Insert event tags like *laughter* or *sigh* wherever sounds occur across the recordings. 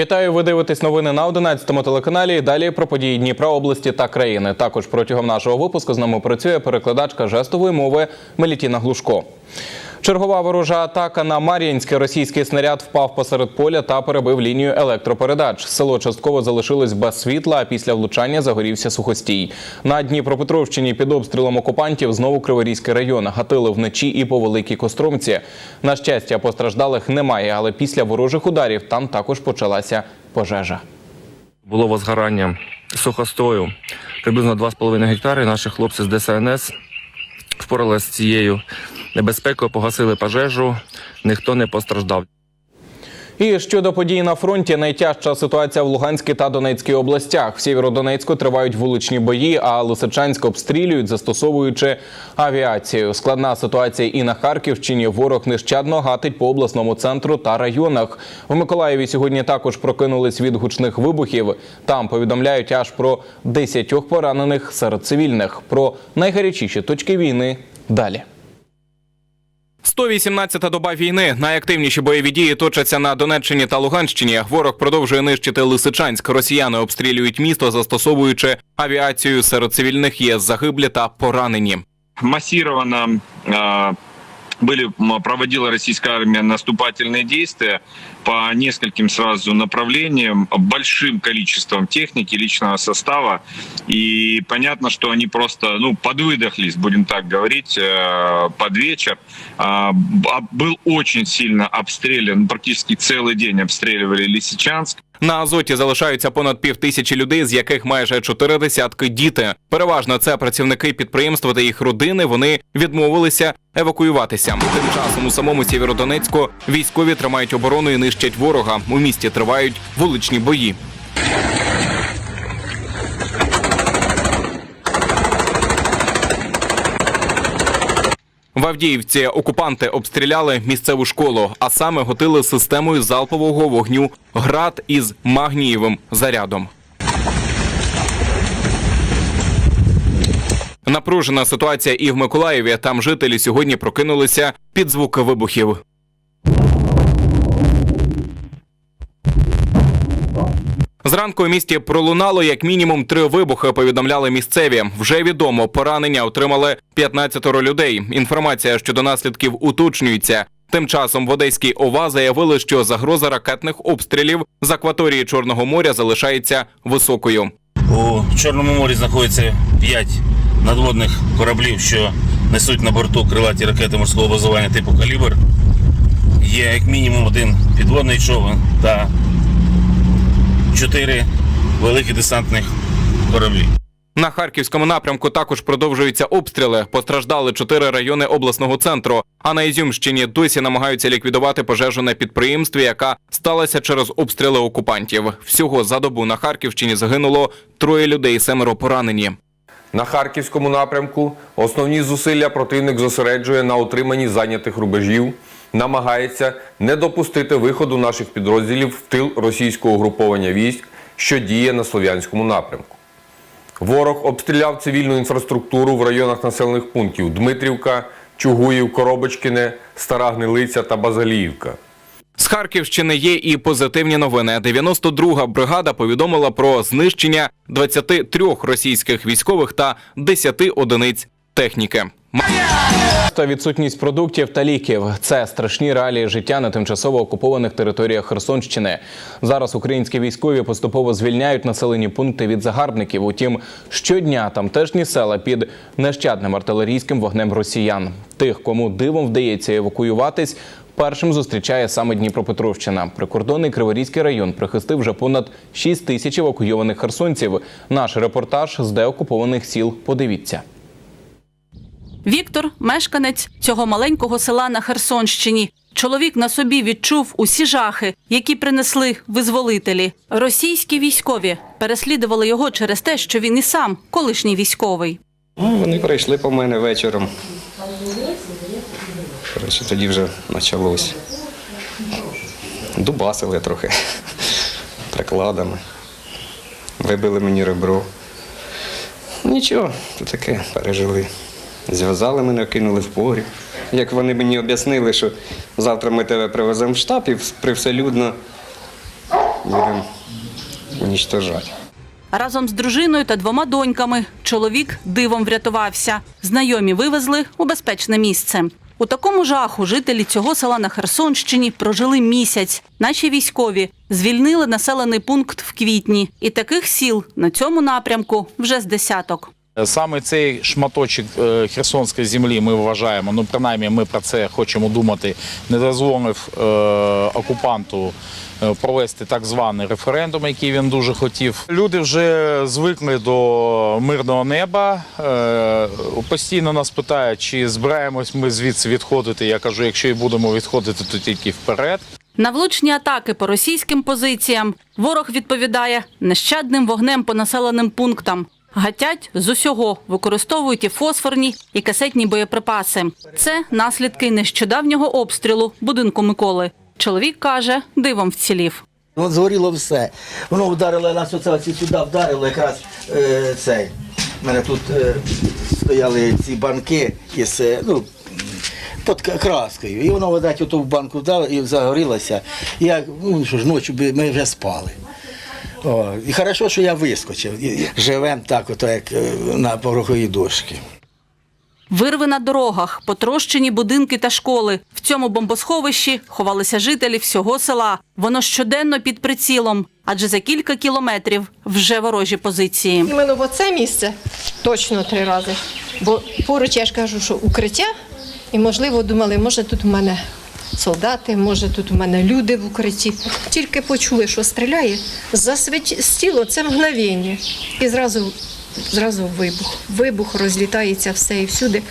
Вітаю, ви дивитесь новини на 11 телеканалі. Далі про події Дніпра області та країни. Також протягом нашого випуску з нами працює перекладачка жестової мови Мелітіна Глушко. Чергова ворожа атака на Мар'їнське. Російський снаряд впав посеред поля та перебив лінію електропередач. Село частково залишилось без світла, а після влучання загорівся сухостій. На Дніпропетровщині під обстрілом окупантів знову Криворізький район. Гатили вночі і по великій костромці. На щастя, постраждалих немає, але після ворожих ударів там також почалася пожежа. Було возгорання сухостою приблизно 2,5 гектари. Наші хлопці з ДСНС впоралися з цією небезпекою, погасили пожежу, ніхто не постраждав. І щодо подій на фронті, найтяжча ситуація в Луганській та Донецькій областях. В Сєвєродонецьку тривають вуличні бої, а Лисичанськ обстрілюють, застосовуючи авіацію. Складна ситуація і на Харківщині. Ворог нещадно гатить по обласному центру та районах. В Миколаєві сьогодні також прокинулись від гучних вибухів. Там повідомляють аж про 10 поранених серед цивільних. Про найгарячіші точки війни далі. 118-та доба війни. Найактивніші бойові дії точаться на Донеччині та Луганщині. Ворог продовжує нищити Лисичанськ. Росіяни обстрілюють місто, застосовуючи авіацію. Серед цивільних є загиблі та поранені. массированно э, были проводила российская армия наступательные действия по нескольким сразу направлениям, большим количеством техники, личного состава. И понятно, что они просто ну, подвыдохлись, будем так говорить, э, под вечер. А, а Был очень сильно обстрелян, практически целый день обстреливали Лисичанск. На Азоті залишаються понад пів тисячі людей, з яких майже чотири десятки діти. Переважно це працівники підприємства та їх родини. Вони відмовилися евакуюватися. Тим часом у самому Сєвєродонецьку військові тримають оборону і нищать ворога. У місті тривають вуличні бої. В Авдіївці окупанти обстріляли місцеву школу, а саме готили системою залпового вогню град із магнієвим зарядом. Напружена ситуація і в Миколаєві. Там жителі сьогодні прокинулися під звуки вибухів. Зранку у місті пролунало як мінімум три вибухи. Повідомляли місцеві. Вже відомо, поранення отримали 15 людей. Інформація щодо наслідків уточнюється. Тим часом в Одеській ОВА заявили, що загроза ракетних обстрілів з акваторії Чорного моря залишається високою. У Чорному морі знаходиться 5 надводних кораблів, що несуть на борту крилаті ракети морського базування типу Калібр. Є як мінімум один підводний човен та 4 великі десантних кораблі. На харківському напрямку також продовжуються обстріли. Постраждали чотири райони обласного центру. А на Ізюмщині досі намагаються ліквідувати пожежу на підприємстві, яка сталася через обстріли окупантів. Всього за добу на Харківщині загинуло троє людей, семеро поранені. На харківському напрямку основні зусилля противник зосереджує на утриманні зайнятих рубежів, намагається не допустити виходу наших підрозділів в тил російського угруповання військ, що діє на слов'янському напрямку. Ворог обстріляв цивільну інфраструктуру в районах населених пунктів Дмитрівка, Чугуїв, Коробочкине, Стара Гнилиця та Базаліївка. З Харківщини є і позитивні новини. 92-га бригада повідомила про знищення 23 російських військових та 10 одиниць техніки. Та відсутність продуктів та ліків це страшні реалії життя на тимчасово окупованих територіях Херсонщини. Зараз українські військові поступово звільняють населені пункти від загарбників. Утім, щодня тамтешні села під нещадним артилерійським вогнем росіян. Тих, кому дивом вдається евакуюватись, першим зустрічає саме Дніпропетровщина. Прикордонний Криворізький район прихистив вже понад 6 тисяч евакуйованих херсонців. Наш репортаж з деокупованих сіл. Подивіться. Віктор мешканець цього маленького села на Херсонщині. Чоловік на собі відчув усі жахи, які принесли визволителі. Російські військові переслідували його через те, що він і сам колишній військовий. Ну, вони прийшли по мене вечором. Коротше, тоді вже почалось. Дубасили трохи *laughs* прикладами. Вибили мені ребро. Нічого, то таке пережили. Зв'язали мене, кинули в погріб. Як вони мені об'яснили, що завтра ми тебе привеземо в штаб і привселюдно будемо уничтожати. Разом з дружиною та двома доньками чоловік дивом врятувався. Знайомі вивезли у безпечне місце. У такому жаху жителі цього села на Херсонщині прожили місяць. Наші військові звільнили населений пункт в квітні. І таких сіл на цьому напрямку вже з десяток. Саме цей шматочок е, херсонської землі ми вважаємо, ну принаймні ми про це хочемо думати, не дозволив е, окупанту е, провести так званий референдум, який він дуже хотів. Люди вже звикли до мирного неба. Е, постійно нас питають, чи збираємось ми звідси відходити. Я кажу, якщо і будемо відходити, то тільки вперед. На влучні атаки по російським позиціям ворог відповідає нещадним вогнем по населеним пунктам. Гатять з усього, використовують і фосфорні, і касетні боєприпаси. Це наслідки нещодавнього обстрілу будинку Миколи. Чоловік каже, дивом вцілів. От згоріло все. Воно вдарило нас оце оці сюди вдарило якраз е, цей. У мене тут е, стояли ці банки із ну, під краскою. І воно, видать, ото в банку вдало і загорілося. Я, ну що ж, ночі ми вже спали. О, і хорошо, що я вискочив. І- і Живем так, ото як е, на пороховій дошки. Вирви на дорогах, потрощені будинки та школи. В цьому бомбосховищі ховалися жителі всього села. Воно щоденно під прицілом, адже за кілька кілометрів вже ворожі позиції. Іменно в оце місце точно три рази. Бо поруч я ж кажу, що укриття, і можливо думали, може тут у мене солдати, може тут у мене люди в укритті. Тільки почули, що стріляє, засвітіло це мгновення. І зразу, зразу вибух. Вибух розлітається все і всюди.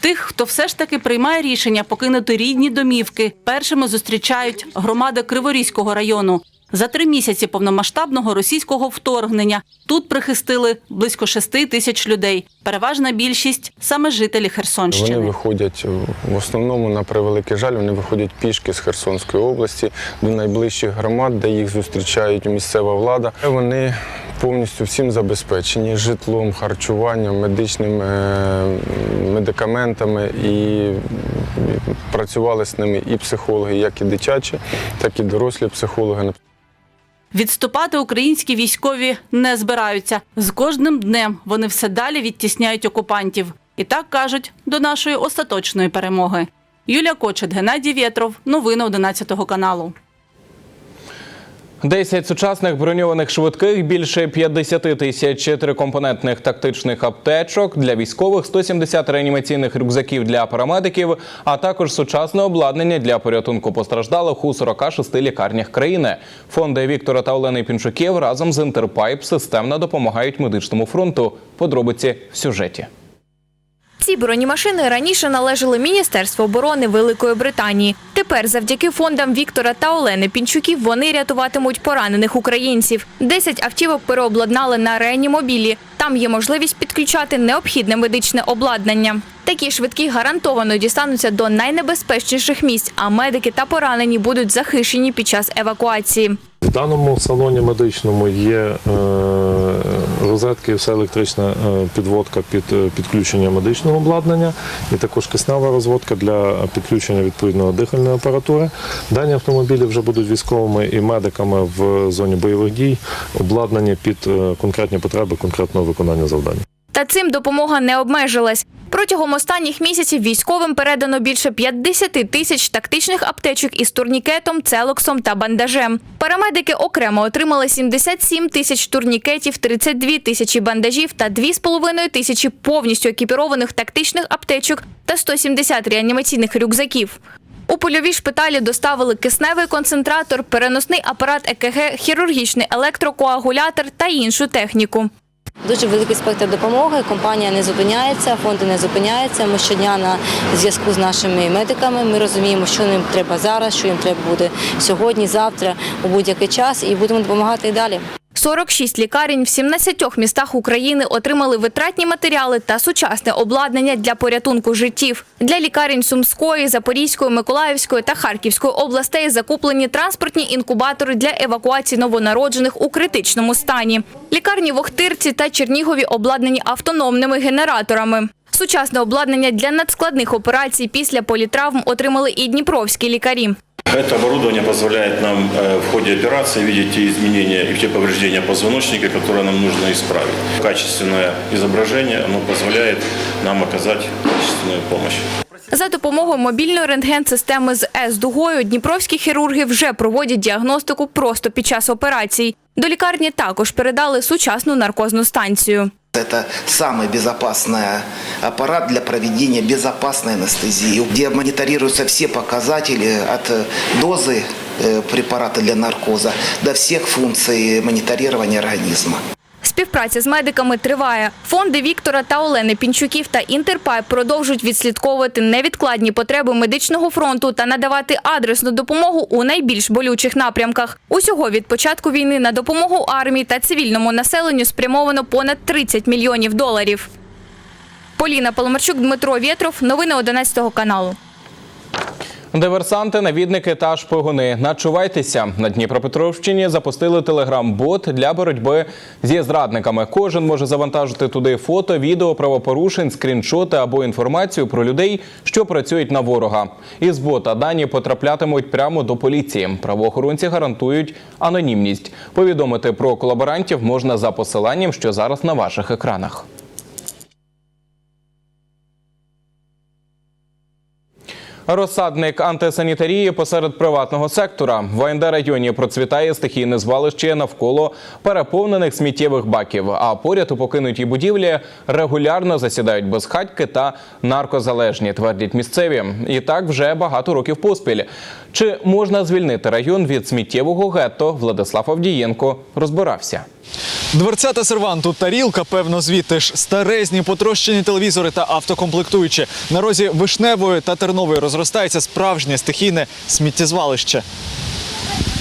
Тих, хто все ж таки приймає рішення покинути рідні домівки, першими зустрічають громада Криворізького району. За три місяці повномасштабного російського вторгнення тут прихистили близько шести тисяч людей. Переважна більшість саме жителі Вони Херсонщини. виходять в основному на превеликий жаль. Вони виходять пішки з Херсонської області до найближчих громад, де їх зустрічають місцева влада. Вони повністю всім забезпечені житлом, харчуванням, медичними е, медикаментами і працювали з ними і психологи, як і дитячі, так і дорослі психологи. Відступати українські військові не збираються. З кожним днем вони все далі відтісняють окупантів. І так кажуть до нашої остаточної перемоги. Юлія Кочет, Геннадій Вєтров. Новини 11 каналу. 10 сучасних броньованих швидких, більше 50 тисяч трикомпонентних тактичних аптечок для військових, 170 реанімаційних рюкзаків для парамедиків, а також сучасне обладнання для порятунку постраждалих у 46 лікарнях країни. Фонди Віктора та Олени Пінчуків разом з Інтерпайп системно допомагають медичному фронту. Подробиці в сюжеті. Ці бронемашини раніше належали Міністерству оборони Великої Британії. Тепер, завдяки фондам Віктора та Олени Пінчуків, вони рятуватимуть поранених українців. Десять автівок переобладнали на реанімобілі. Там є можливість підключати необхідне медичне обладнання. Такі швидкі гарантовано дістануться до найнебезпечніших місць, а медики та поранені будуть захищені під час евакуації. В даному салоні медичному є е, розетки, все електрична е, підводка під е, підключення медичного обладнання і також киснева розводка для підключення відповідної дихальної апаратури. Дані автомобілі вже будуть військовими і медиками в зоні бойових дій, обладнані під конкретні потреби конкретного виконання завдання. Та цим допомога не обмежилась. Протягом останніх місяців військовим передано більше 50 тисяч тактичних аптечок із турнікетом, целоксом та бандажем. Парамедики окремо отримали 77 тисяч турнікетів, 32 тисячі бандажів та 2,5 тисячі повністю екіпірованих тактичних аптечок та 170 реанімаційних рюкзаків. У польові шпиталі доставили кисневий концентратор, переносний апарат ЕКГ, хірургічний електрокоагулятор та іншу техніку. Дуже великий спектр допомоги. Компанія не зупиняється, фонди не зупиняються. Ми щодня на зв'язку з нашими медиками. Ми розуміємо, що їм треба зараз, що їм треба буде сьогодні, завтра, у будь-який час, і будемо допомагати і далі. 46 лікарень в 17 містах України отримали витратні матеріали та сучасне обладнання для порятунку життів. Для лікарень Сумської, Запорізької, Миколаївської та Харківської областей закуплені транспортні інкубатори для евакуації новонароджених у критичному стані. Лікарні в Охтирці та Чернігові обладнані автономними генераторами. Сучасне обладнання для надскладних операцій після політравм отримали і дніпровські лікарі. Это оборудование позволяет нам э, в ходе операции видеть те изменения и те повреждения позвоночника, которые нам нужно исправить. Качественное изображение оно позволяет нам оказать качественную помощь. За допомогою мобільної рентген-системи з С-дугою дніпровські хірурги вже проводять діагностику просто під час операцій. До лікарні також передали сучасну наркозну станцію. Это самый безопасный аппарат для проведения безопасной анестезии, где мониторируются все показатели от э, дозы э, препарата для наркоза до всех функций мониторирования организма. Співпраця з медиками триває. Фонди Віктора та Олени Пінчуків та Інтерпайп продовжують відслідковувати невідкладні потреби медичного фронту та надавати адресну допомогу у найбільш болючих напрямках. Усього від початку війни на допомогу армії та цивільному населенню спрямовано понад 30 мільйонів доларів. Поліна Поломарчук, Дмитро Вєтров. Новини 11 каналу. Диверсанти, навідники та шпигуни. Начувайтеся. На Дніпропетровщині запустили телеграм-бот для боротьби зі зрадниками. Кожен може завантажити туди фото, відео правопорушень, скріншоти або інформацію про людей, що працюють на ворога. Із бота дані потраплятимуть прямо до поліції. Правоохоронці гарантують анонімність. Повідомити про колаборантів можна за посиланням, що зараз на ваших екранах. Розсадник антисанітарії посеред приватного сектора в АНД районі процвітає стихійне звалище навколо переповнених сміттєвих баків. А поряд у покинутій будівлі регулярно засідають безхатьки та наркозалежні, твердять місцеві. І так вже багато років поспіль. Чи можна звільнити район від сміттєвого гетто? Владислав Авдієнко розбирався. Дверцята серванту, тарілка, певно, звідти ж старезні потрощені телевізори та автокомплектуючі. На розі вишневої та тернової розростається справжнє стихійне сміттєзвалище.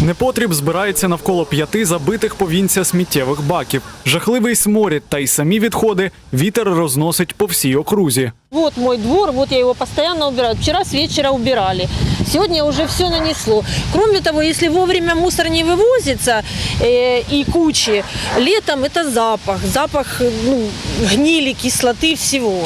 Непотріб збирається навколо п'яти забитих повінця сміттєвих баків. Жахливий сморід та й самі відходи вітер розносить по всій окрузі. Вот мой двор, вот я его постоянно убираю. Вчера с вечера убирали. Сегодня уже все нанесло. Кроме того, если вовремя мусор не вывозится э, и кучи, летом это запах. Запах ну, гнили, кислоты, всего.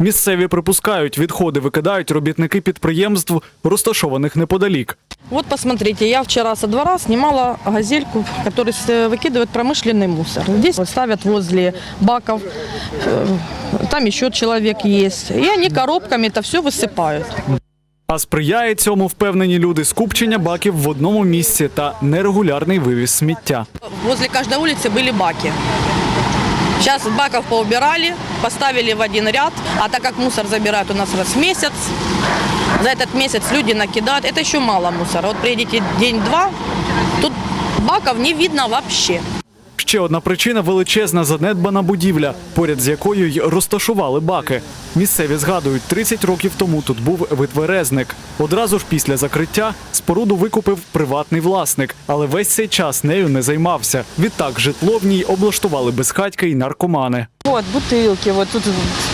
Місцеві припускають, відходи викидають робітники підприємств, розташованих неподалік. Вот посмотрите, я вчера со двора снимала газельку, который с- выкидывает промышленный мусор. Здесь вот ставят возле баков, э, там еще человек есть. И они коробками это все высыпают. А сприяє цьому впевнені люди скупчення баків в одному місці та нерегулярний вивіз сміття. Возле каждой улицы были баки. Сейчас баков поубирали, поставили в один ряд, а так как мусор забирают у нас раз в месяц, за этот месяц люди накидают, это еще мало мусора. Вот приедете день-два, тут баков не видно вообще. Ще одна причина величезна занедбана будівля, поряд з якою й розташували баки. Місцеві згадують, 30 років тому тут був витверезник. Одразу ж після закриття споруду викупив приватний власник, але весь цей час нею не займався. Відтак житло в ній облаштували безхатьки й наркомани. Вот бутылки, вот тут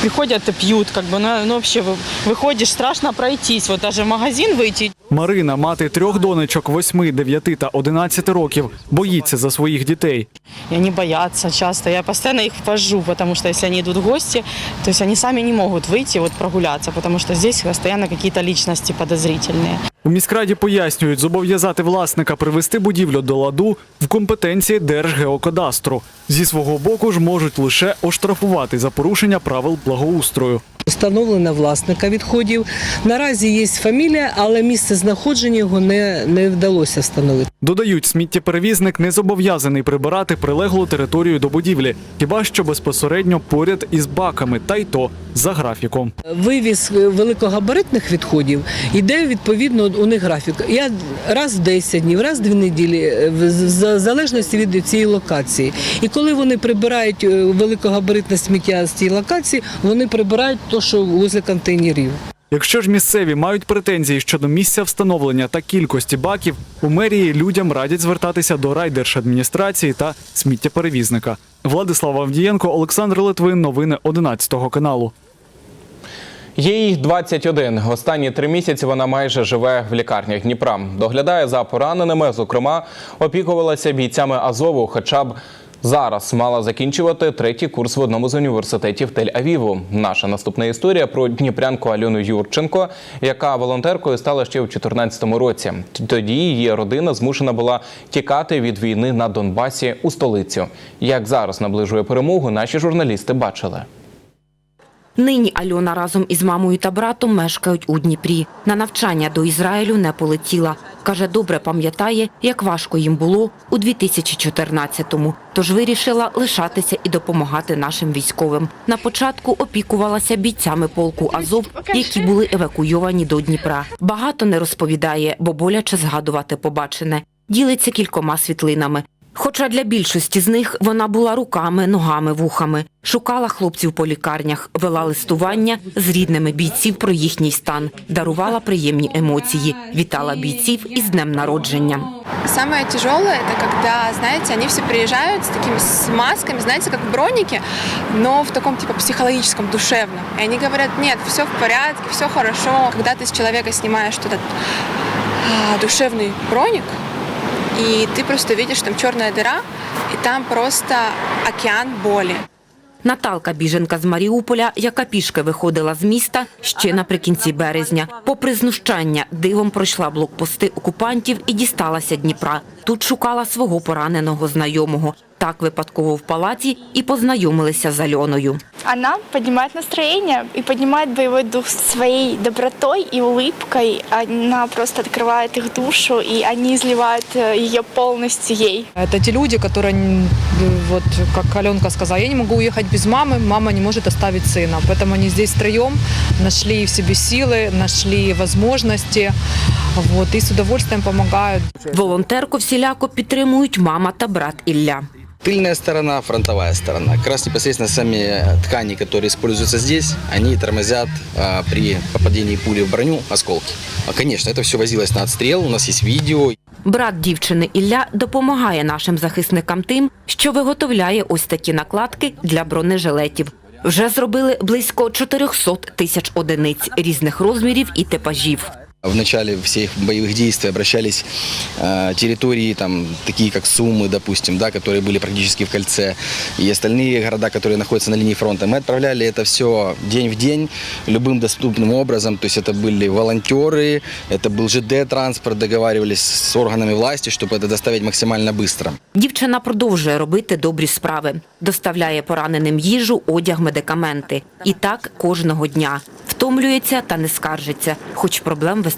приходят и пьют, как бы, ну, ну вообще вы- выходишь, страшно пройтись, вот даже в магазин выйти. Марина, мати трьох донечок 8, 9 та 11 років, боїться за своїх дітей. И они боятся часто. Я постоянно их вожу, потому что если они идут в гости, то есть они сами не могут выйти вот прогуляться, потому что здесь постоянно какие-то личности подозрительные. У міськраді пояснюють, зобов'язати власника привести будівлю до ладу в компетенції Держгеокадастру. Зі свого боку ж можуть лише оштрафувати за порушення правил благоустрою. Встановлена власника відходів. Наразі є фамілія, але місце знаходження його не, не вдалося встановити. Додають, сміттєперевізник не зобов'язаний прибирати прилеглу територію до будівлі, хіба що безпосередньо поряд із баками, та й то за графіком. Вивіз е, великогабаритних відходів йде відповідно у них графік. Я раз в 10 днів, раз в 2 неділі, е, в залежності від цієї локації. І коли вони прибирають е, великогабаритне сміття з цієї локації, вони прибирають те, що возле контейнерів. Якщо ж місцеві мають претензії щодо місця встановлення та кількості баків, у мерії людям радять звертатися до райдержадміністрації та сміттєперевізника. Владислав Авдієнко, Олександр Литвин. Новини 11 каналу. Їй 21. Останні три місяці вона майже живе в лікарнях Дніпра. Доглядає за пораненими, зокрема, опікувалася бійцями Азову, хоча б Зараз мала закінчувати третій курс в одному з університетів Тель-Авіву. Наша наступна історія про дніпрянку Альону Юрченко, яка волонтеркою стала ще у 2014 році. Тоді її родина змушена була тікати від війни на Донбасі у столицю. Як зараз наближує перемогу, наші журналісти бачили. Нині Альона разом із мамою та братом мешкають у Дніпрі. На навчання до Ізраїлю не полетіла. Каже, добре пам'ятає, як важко їм було у 2014-му. Тож вирішила лишатися і допомагати нашим військовим. На початку опікувалася бійцями полку Азов, які були евакуйовані до Дніпра. Багато не розповідає, бо боляче згадувати побачене. Ділиться кількома світлинами. Хоча для більшості з них вона була руками, ногами, вухами, шукала хлопців по лікарнях, вела листування з рідними бійців про їхній стан, дарувала приємні емоції, вітала бійців із днем народження. Самое тяжелое это когда, знаете, они все приезжают с такими с масками, знаете, как броники, но в таком типа психологическом, душевном. И они говорят, нет, все в порядке, все хорошо. Когда ты с человека снимаешь этот а, душевный броник, и ты просто видишь там черная дыра, и там просто океан боли. Наталка біженка з Маріуполя, яка пішки виходила з міста ще наприкінці березня. Попри знущання, дивом пройшла блокпости окупантів і дісталася Дніпра. Тут шукала свого пораненого знайомого Так випадково в палаці і познайомилися з Альоною. Она поднимает настроение и поднимает боевой дух своей добротой и улыбкой. Она просто открывает их душу, и они изливают э, ее полностью ей. Это те люди, которые, м, вот как Аленка сказала, я не могу уехать без мамы, мама не может оставить сына. Поэтому они здесь втроем нашли в себе силы, нашли возможности вот, и с удовольствием помогают. Волонтерку всіляко підтримують мама та брат Ілля. Тыльная сторона, фронтовая сторона. Как раз непосредственно сами ткани, которые используются здесь, они тормозят а, при попадении пули в броню осколки. А, конечно, это все возилось на отстрел, у нас есть видео. Брат дівчини Ілля допомагає нашим захисникам тим, що виготовляє ось такі накладки для бронежилетів. Вже зробили близько 400 тисяч одиниць різних розмірів і типажів. В начале всех боевых действий обращались э, территории, там, такие как Сумы, допустим, да, которые были практически в кольце, и остальные города, которые находятся на линии фронта. Мы отправляли это все день в день, любым доступным образом. То есть это были волонтеры, это был ЖД-транспорт, договаривались с органами власти, чтобы это доставить максимально быстро. Дівчина продовжує робити добрі справи, доставляє пораненим їжу, одяг, медикаменти. І так кожного дня. Втомлюється та не скаржиться, хоч проблем вистачає.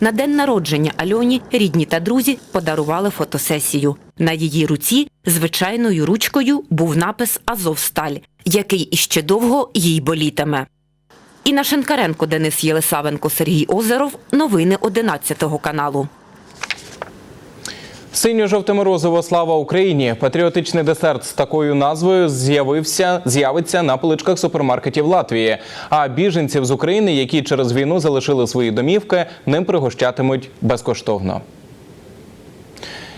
На день народження Альоні рідні та друзі подарували фотосесію. На її руці звичайною ручкою був напис Азовсталь, який іще довго їй болітиме. Інна Шенкаренко, Денис Єлисавенко, Сергій Озеров. Новини 11 каналу. Синьо-жовто-морозова слава Україні. Патріотичний десерт з такою назвою з'явився з'явиться на поличках супермаркетів Латвії. А біженців з України, які через війну залишили свої домівки, ним пригощатимуть безкоштовно.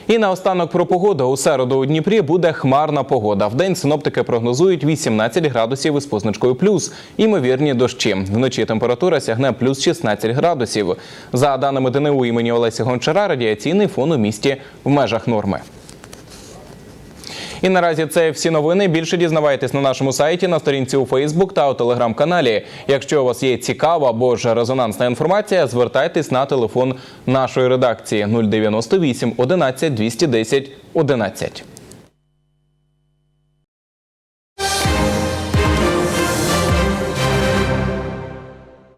І наостанок про погоду. У середу у Дніпрі буде хмарна погода. Вдень синоптики прогнозують 18 градусів із позначкою плюс. Імовірні дощі. Вночі температура сягне плюс 16 градусів. За даними ДНУ імені Олеся Гончара, радіаційний фон у місті в межах норми. І наразі це всі новини. Більше дізнавайтесь на нашому сайті, на сторінці у Фейсбук та у телеграм-каналі. Якщо у вас є цікава або ж резонансна інформація, звертайтесь на телефон нашої редакції 098 11 210 11.